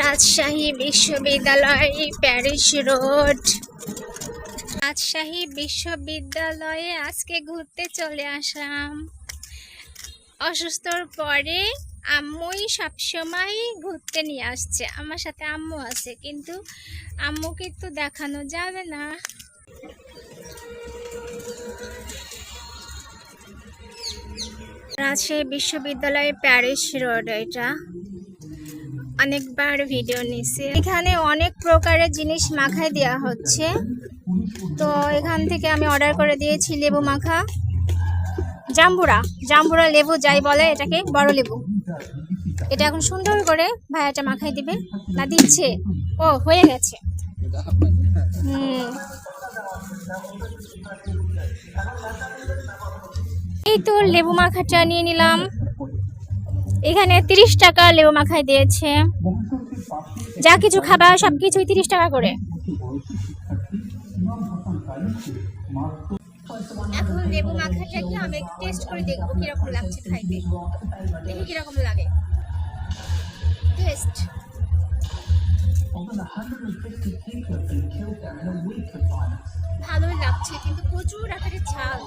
রাজশাহী বিশ্ববিদ্যালয়, Paris road. Rajshahi বিশ্ববিদ্যালয়ে আজকে ঘুরতে চলে আসলাম। অসুস্থর পরে আম্মুই সবসময় ঘুরতে নিয়ে আসছে। আমার সাথে আম্মু আছে, কিন্তু আম্মুকে তো দেখানো যাবে না। রাজশাহী বিশ্ববিদ্যালয়, প্যারিস রোড এটা। অনেকবার ভিডিও নিছে। এখানে অনেক প্রকারের জিনিস মাখায় দেওয়া হচ্ছে। তো এখান থেকে আমি অর্ডার করে দিয়েছি লেবু মাখা। জাম্বুরা জাম্বুরা লেবু যাই বলে এটাকে, বড় লেবু। এটা এখন সুন্দর করে ভাইয়াটা মাখাই দিবে। না, দিচ্ছে। ও, হয়ে গেছে। হুম। এই তো লেবু মাখাটা নিয়ে নিলাম। এখানে তিরিশ টাকা লেবু মাখাই দিয়েছে। যা কিছু খাবার সব কিছুই তিরিশ টাকা করে। এখন লেবু মাখাটাকে আমি টেস্ট করে দেখব কীরকম লাগছে খাইতে। দেখি কীরকম লাগে। টেস্ট ভালোই লাগছে, কিন্তু প্রচুর আকারে ঝাল।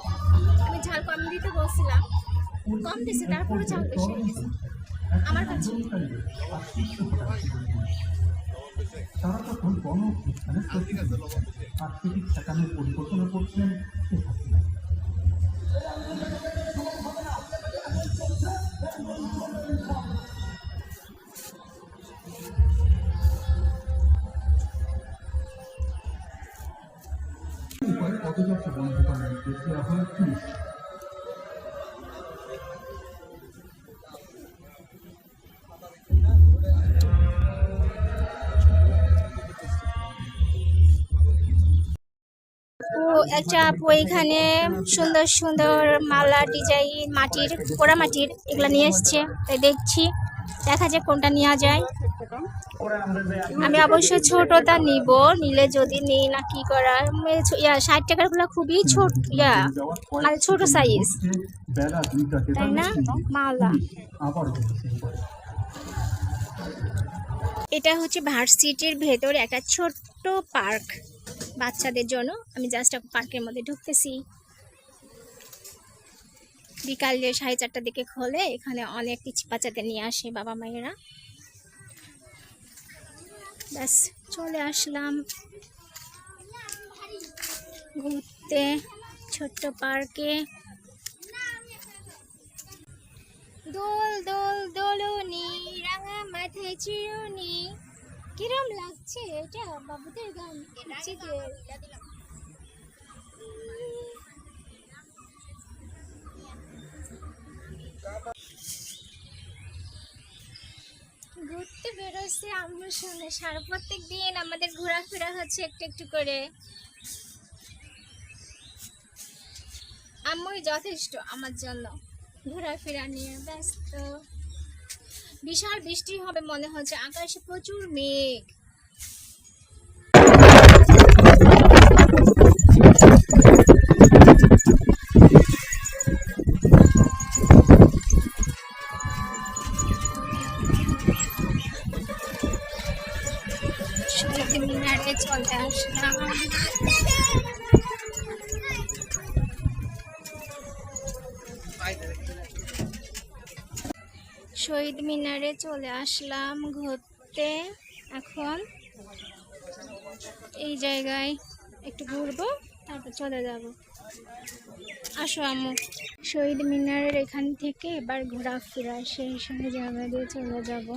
আমি ঝাল কম দিতে বলছিলাম। কম দিছে তারপরে ঝাল বেশি আমার কাছে। তারা তখন গণঅভ্যুত্থানে আর্থিক ঠেকানোর পরিকল্পনা পদযাত্রা বন্ধ আপু এখানে সুন্দর সুন্দর মালা ডিজাইন, মাটির, পোড়া মাটির এগুলো নিয়ে এসছে। তাই দেখছি, দেখা যাক কোনটা নেওয়া যায়। আমি অবশ্য ছোটটা নিব, নিলে যদি নেই না কি করা? ইয়া, ষাট টাকারগুলো খুবই ছোট, ইয়া মানে ছোট সাইজ তাই না? মালা। এটা হচ্ছে ভার্সিটির ভেতর একটা ছোট্ট পার্ক। বাচ্চাদের জন্য আমি জাস্ট পার্কের মধ্যে ঢুকতেছি। বিকালে সাড়ে চারটার দিকে খোলে, এখানে অনেক কিছু বাচ্চাদের নিয়ে আসে বাবা মায়েরা। ব্যাস, চলে আসলাম। ঘুরতে, ছোট্ট পার্কে। দোল দোল দোলনি, রাঙা মাথায় চিরুনি। কিরম লাগছে এটা? বাবুদের গান। ঘুরতে বেরোচ্ছে আম্মুর সঙ্গে। সারা প্রত্যেক দিন আমাদের ঘোরাফেরা হচ্ছে একটু একটু করে। আম্মুই যথেষ্ট আমার জন্য ঘোরাফেরা নিয়ে ব্যস্ত। বিশাল বৃষ্টি হবে মনে হচ্ছে। আকাশে প্রচুর মেঘ। শহীদ মিনারে চলে আসলাম। শহীদ মিনারে চলে আসলাম ঘুরতে। এখন এই জায়গায় একটু ঘুরবো, তারপর চলে যাব। আসো আমু শহীদ মিনারের এখান থেকে এবার ঘোরাফেরা, সেই সঙ্গে জায়গা দিয়ে চলে যাব।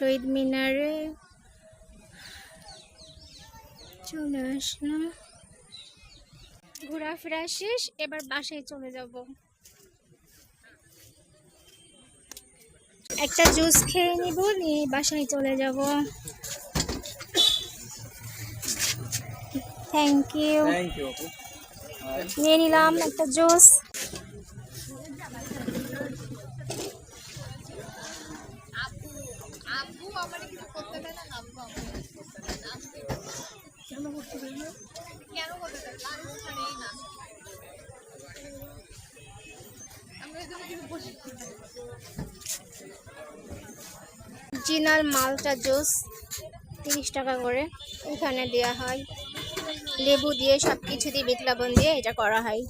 শহীদ মিনারে চলে আসলাম। ঘোরাফেরা শেষ এবার বাসায় চলে যাব। একটা জুস খেয়ে নিব নিয়ে বাসায় চলে যাব। থ্যাংক ইউ নিয়ে নিলাম একটা জুস। জিনাল মালটা জুস তিরিশ টাকা করে। এখানে দেওয়া হয়। লেবু দিয়ে সব কিছু দিয়ে বিট লবণ দিয়ে এটা করা হয়।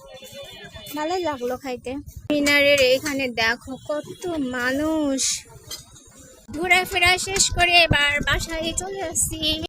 ভালো লাগল খাইতে। মিনারের এখানে দেখো কত মানুষ। ঘোরাফেরা শেষ করে এবার বাসায় চলে আসছি।